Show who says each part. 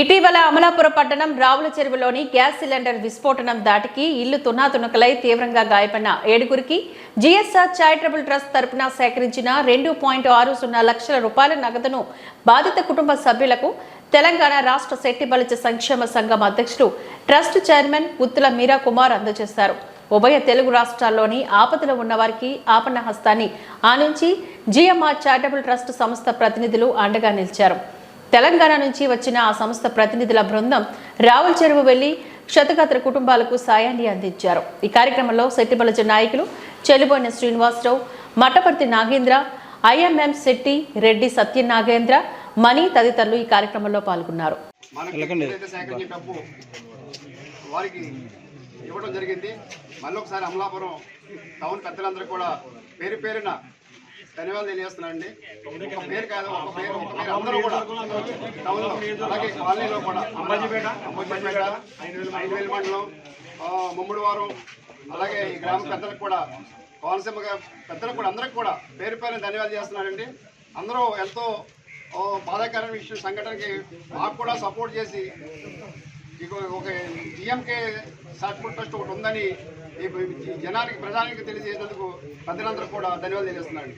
Speaker 1: ఇటీవల అమలాపురం పట్టణం రావుల చెరువులోని గ్యాస్ సిలిండర్ విస్ఫోటనం దాటికి ఇల్లు తునాతునకలై తీవ్రంగా గాయపడిన ఏడుగురికి జిఎస్ఆర్ చారిటబుల్ ట్రస్ట్ తరపున సేకరించిన రెండు పాయింట్ ఆరు సున్నా లక్షల రూపాయల నగదును బాధిత కుటుంబ సభ్యులకు తెలంగాణ రాష్ట్ర శెట్టి బలిచ సంక్షేమ సంఘం అధ్యక్షుడు ట్రస్ట్ చైర్మన్ ఉత్తుల మీరా కుమార్ అందజేశారు. ఉభయ తెలుగు రాష్ట్రాల్లోని ఆపదలో ఉన్నవారికి ఆపన్న హస్తాన్ని ఆనించి జిఎంఆర్ చారిటబుల్ ట్రస్ట్ సంస్థ ప్రతినిధులు అండగా నిలిచారు. తెలంగాణ నుంచి వచ్చిన ఆ సంస్థ ప్రతినిధుల బృందం రావుల చెరువు వెళ్ళి క్షతగాత్ర కుటుంబాలకు సాయాన్ని అందించారు. ఈ కార్యక్రమంలో శెట్టిబలజ నాయకులు Chelluboina Srinivasarao Mattaparthi Nagendra I M M Shetty Reddy Satyanagendra Mani తదితరులు ఈ కార్యక్రమంలో పాల్గొన్నారు.
Speaker 2: వారికి ఇవ్వడం జరిగింది మళ్ళీ ఒకసారి అమలాపురం టౌన్ పెద్దలందరూ కూడా పేరు పేరున ధన్యవాదాలు తెలియజేస్తున్నానండి ఒక పేరు కాదు ఒక పేరు ఒక పేరు అందరూ కూడా టౌన్లో అలాగే కాలనీలో కూడా అంబాజీపేట అంబాజీపేట ఐదు వేల మండలం ముమ్మడివారం అలాగే ఈ గ్రామ పెద్దలకు కూడా కోనసీమ పెద్దలకు కూడా అందరికి కూడా పేరు పేరున ధన్యవాదాలు చేస్తున్నానండి అందరూ ఎంతో బాధాకరమైన విషయం సంఘటనకి మాకు కూడా సపోర్ట్ చేసి ఇక ఒక జిఎంకే సాఫ్ట్వేర్ ట్రస్ట్ ఒకటి ఉందని జనానికి ప్రజానికి తెలియజేసేందుకు ప్రజలందరూ కూడా ధన్యవాదాలు తెలియజేస్తున్నాను.